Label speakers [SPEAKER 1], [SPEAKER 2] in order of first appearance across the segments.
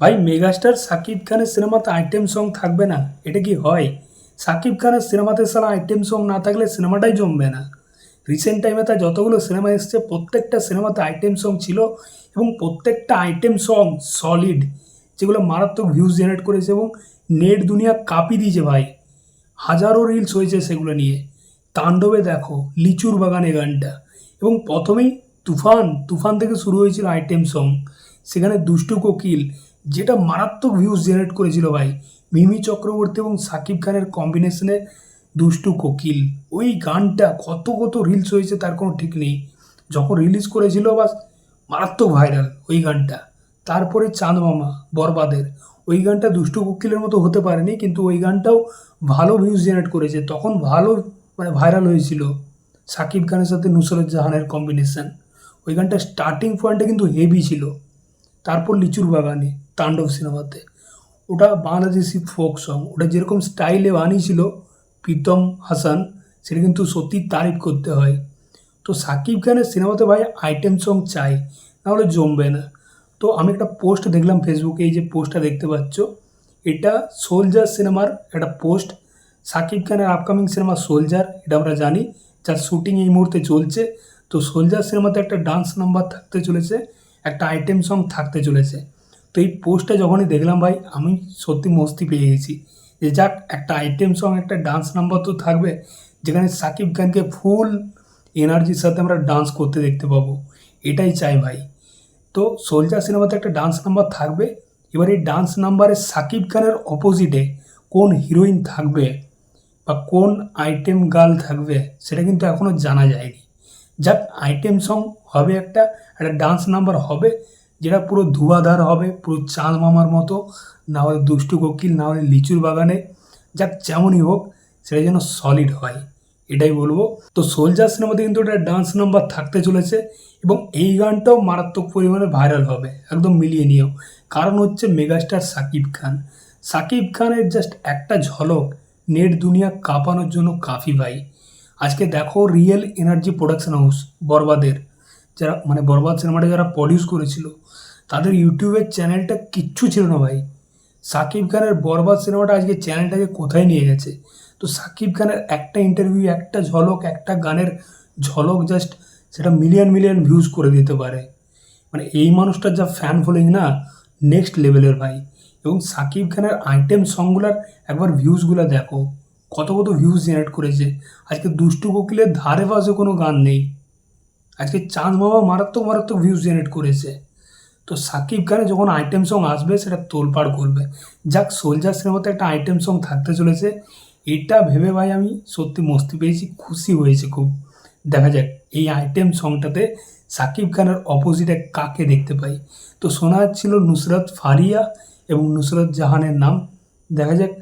[SPEAKER 1] ভাই, মেগাস্টার সাকিব খানের সিনেমাতে আইটেম সং থাকবে না, এটা কি হয়? সাকিব খানের সিনেমাতে সারা আইটেম সং না থাকলে সিনেমাটাই জমবে না। রিসেন্ট টাইমে তার যতগুলো সিনেমা এসছে, প্রত্যেকটা সিনেমাতে আইটেম সং ছিল এবং প্রত্যেকটা আইটেম সং সলিড যেগুলো মারাত্মক ভিউজ জেনারেট করেছে এবং নেট দুনিয়া কাঁপি দিয়েছে ভাই। হাজারো রিলস হয়েছে সেগুলো নিয়ে। তাণ্ডবে দেখো, লিচুর বাগানে গানটা। এবং প্রথমেই তুফান তুফান থেকে শুরু হয়েছিল আইটেম সং সেখানে দুষ্টু কোকিল যেটা মারাত্মক ভিউজ জেনারেট করেছিল ভাই। মিমি চক্রবর্তী এবং সাকিব খানের কম্বিনেশনে দুষ্টু কোকিল। ওই গানটা কত কত রিলস হয়েছে তার কোনো ঠিক নেই। যখন রিলিজ করেছিল বাস, মারাত্মক ভাইরাল ওই গানটা। তারপরে চাঁদ মামা, বরবাদের। ওই গানটা দুষ্টু কোকিলের মতো হতে পারেনি, কিন্তু ওই গানটাও ভালো ভিউজ জেনারেট করেছে। তখন ভালো মানে ভাইরাল হয়েছিল সাকিব খানের সাথে নুসরত জাহানের কম্বিনেশন ওই গানটা স্টার্টিং পয়েন্টে কিন্তু হেভি ছিল। তারপর লিচুর বাগানে, তাণ্ডব সিনেমাতে। ওটা বাংলাদেশি ফোক সং। ওটা যেরকম স্টাইলে বানিয়েছিল প্রীতম হাসান, সেটা কিন্তু সত্যি তারিফ করতে হয়। তো সাকিব খানের সিনেমাতে ভাই আইটেম সং চাই, নাহলে জমবে না। তো আমি একটা পোস্ট দেখলাম ফেসবুকে, এই যে পোস্টটা দেখতে পাচ্ছ, এটা সোলজার সিনেমার একটা পোস্ট। সাকিব খানের আপকামিং সিনেমা সোলজার, এটা আমরা জানি, যার শুটিং এই মুহূর্তে চলছে। তো সোলজার সিনেমাতে একটা ডান্স নাম্বার থাকতে চলেছে। একটা আইটেম সং থাকতে চলেছে। তো এই পোস্টটা যখনই দেখলাম ভাই, আমি সত্যি মস্তি পেয়ে গেছি। যে যাক, একটা আইটেম সং একটা ডান্স নাম্বার তো থাকবে, যেখানে সাকিব খানকে ফুল এনার্জির সাথে আমরা ডান্স করতে দেখতে পাবো। এটাই চাই ভাই। তো সোলজার সিনেমাতে একটা ডান্স নাম্বার থাকবে। এবার এই ডান্স নাম্বারে সাকিব খানের অপোজিটে কোন হিরোইন থাকবে বা কোন আইটেম গার্ল থাকবে, সেটা কিন্তু এখনও জানা যায়নি। যাক আইটেম সং হবে একটা একটা ডান্স নাম্বার হবে, যেটা পুরো ধুয়াধার হবে, পুরো চাঁদ মামার মতো, না হলে দুষ্টু কোকিল, না হলে লিচুর বাগানে, যাক যেমনই হোক, সেটা যেন সলিড হয়, এটাই বলব। তো সোলজার সিনেমাতে কিন্তু একটা ডান্স নাম্বার থাকতে চলেছে, এবং এই গানটাও মারাত্মক পরিমাণে ভাইরাল হবে, একদম মিলিয়ে নিও কারণ হচ্ছে মেগাস্টার সাকিব খান। সাকিব খানের জাস্ট একটা ঝলক, নেট দুনিয়া কাঁপানোর জন্য কাফি ভাই। আজকে দেখো রিয়েল এনার্জি প্রোডাকশন হাউস বরবাদের। যারা মানে বরবাদ সিনেমাটা যারা প্রডিউস করেছিল, তাদের ইউটিউবের চ্যানেলটা কিচ্ছু ছিল না ভাই। সাকিব খানের বরবাদ সিনেমাটা আজকে চ্যানেলটাকে কোথায় নিয়ে গেছে? তো সাকিব খানের একটা ইন্টারভিউ একটা ঝলক, একটা গানের ঝলক জাস্ট সেটা মিলিয়ন মিলিয়ন ভিউজ করে দিতে পারে। মানে এই মানুষটার যা ফ্যান ফলোয়িং না নেক্সট লেভেলের ভাই। এবং সাকিব খানের আইটেম সংগুলার একবার ভিউজগুলো দেখো। কত কত ভিউজ জেনারেট করেছে। আজকে দুষ্টু কোকিলের ধারে পাশে কোনো গান নেই। আজকে চাঁদ মামা মারাত্মক মারাত্মক ভিউজ জেনারেট করেছে। তো সাকিব খানে যখন আইটেম সং আসবে, সেটা তোলপাড় করবে। যাক সোলজার সিনেমাতে একটা আইটেম সং থাকতে চলেছে। এটা ভেবে ভাই আমি সত্যি মস্তি পেয়েছি, খুশি হয়েছে খুব। দেখা যাক, এই আইটেম সংটাতে সাকিব খানের অপোজিটে কাকে দেখতে পাই। তো শোনা যাচ্ছিল নুসরত ফারিয়া এবং নুসরত জাহানের নাম। দেখা যাক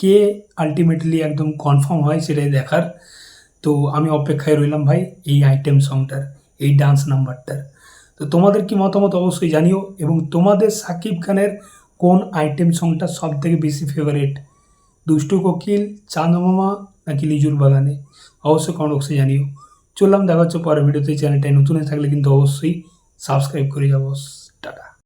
[SPEAKER 1] কে আলটিমেটলি একদম কনফার্ম হয় সেটাই দেখার। তো আমি অপেক্ষায় রইলাম ভাই এই আইটেম সংটার এই ডান্স নাম্বারটার তো তোমাদের কি মতামত অবশ্যই জানিও এবং তোমাদের সাকিব খানের কোন আইটেম সংটা সব থেকে বেশি ফেভারিট দুষ্টু কোকিল, চাঁদ মামা নাকি লিজুর বাগানে? অবশ্যই কমেন্ট বক্সে জানিও। চললাম, দেখা হচ্ছে পরের ভিডিওতে চ্যানেলটায় নতুন থাকলে কিন্তু অবশ্যই সাবস্ক্রাইব করে যাব।